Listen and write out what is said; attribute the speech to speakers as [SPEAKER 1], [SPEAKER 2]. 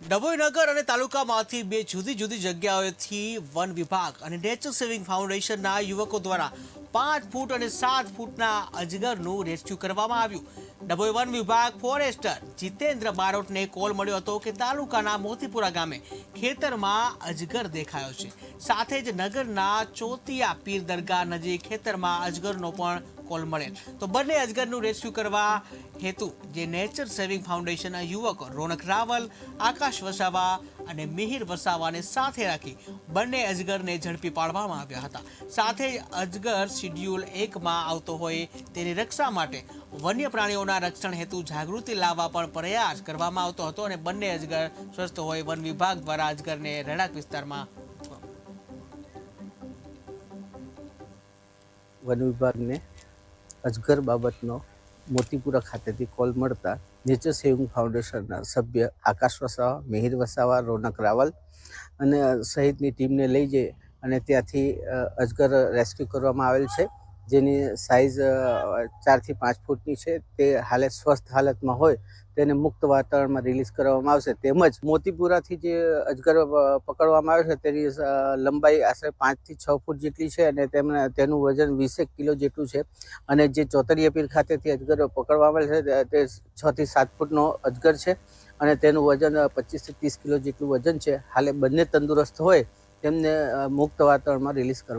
[SPEAKER 1] ડભોઈ નગર અને તાલુકામાંથી બે જુદી જુદી જગ્યાઓથી વન વિભાગ અને નેચર સેવિંગ ફાઉન્ડેશનના યુવકો દ્વારા પાંચ ફૂટ અને સાત ફૂટના અજગરનું રેસ્ક્યુ કરવામાં આવ્યું. ડભોઈ વન વિભાગ ફોરેસ્ટર જીતેન્દ્ર બારોટને કોલ મળ્યો હતો કે તાલુકાના મોતીપુરા ગામે ખેતરમાં અજગર દેખાયો છે. સાથે જ નગરના ચોતિયા પીર દરગાહ નજીક ખેતરમાં અજગરનો પણ કોલ મળે. તો બંને અજગરનું રેસ્ક્યુ કરવા હેતુ જે નેચર સેવિંગ ફાઉન્ડેશનના યુવક રોનક રાવલ, આકાશ વસાવા અને મિહિર વસાવાને સાથે રાખી બંને અજગરને ઝડપી પાડવામાં આવ્યા હતા. સાથે જ અજગર શિડ્યુલ એકમાં આવતો હોય તેની રક્ષા માટે વન્ય પ્રાણીઓના રક્ષણ હેતુ જાગૃતિ લાવવા પણ પ્રયાસ કરવામાં આવતો હતો અને બંને અજગર સ્વસ્થ હોય વન વિભાગ દ્વારા અજગરને રહેણાંક વિસ્તારમાં
[SPEAKER 2] વન વિભાગને અજગર બાબતનો મોતીપુરા ખાતેથી કોલ મળતા નેચર સેવિંગ ફાઉન્ડેશનના સભ્ય આકાશ વસાવા, મિહિર વસાવા, રોનક રાવલ અને સહિતની ટીમને લઈ જઈ અને ત્યાંથી અજગર રેસ્ક્યુ કરવામાં આવેલ છે. જેની સાઇઝ ચારથી પાંચ ફૂટની છે, તે હાલે સ્વસ્થ હાલતમાં હોય, તેને મુક્ત વાતાવરણમાં રિલીઝ કરવામાં આવશે. તેમજ મોતીપુરાથી જે અજગર પકડવામાં આવે છે, તેની લંબાઈ આશરે પાંચથી છ ફૂટ જેટલી છે અને તેમને, તેનું વજન વીસેક કિલો જેટલું છે. અને જે ચોતરીય પીર ખાતેથી અજગર પકડવામાં આવે છે, તે- છથી સાત ફૂટનો અજગર છે અને તેનું વજન પચીસથી ત્રીસ કિલો જેટલું વજન છે. હાલે બંને તંદુરસ્ત હોય, તેમને મુક્ત વાતાવરણમાં રિલીઝ કરવા